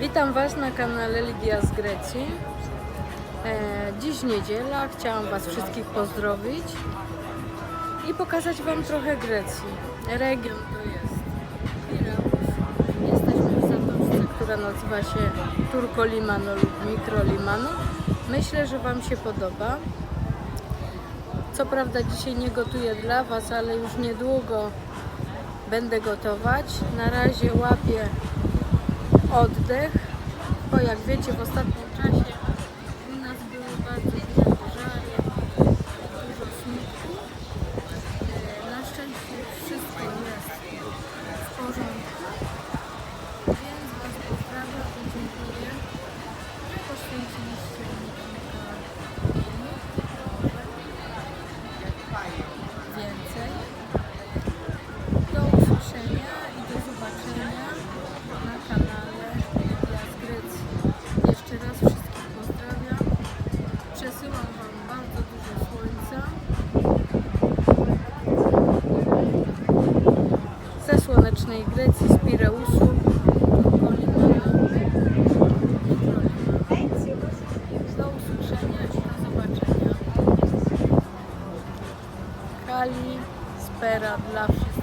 Witam Was na kanale Lidia z Grecji. E, dziś niedziela, chciałam Was wszystkich pozdrowić i pokazać Wam trochę Grecji. Region to jest Pireus. Jesteśmy w zatoczce, która nazywa się Turco Limano lub Mikro Limano. Myślę, że Wam się podoba. Co prawda dzisiaj nie gotuję dla Was, ale już niedługo będę gotować. Na razie łapię oddech, bo jak wiecie w ostatnim czasie słonecznej Grecji, z Pireusu, Do usłyszenia i do zobaczenia. Kali, spera dla wszystkich.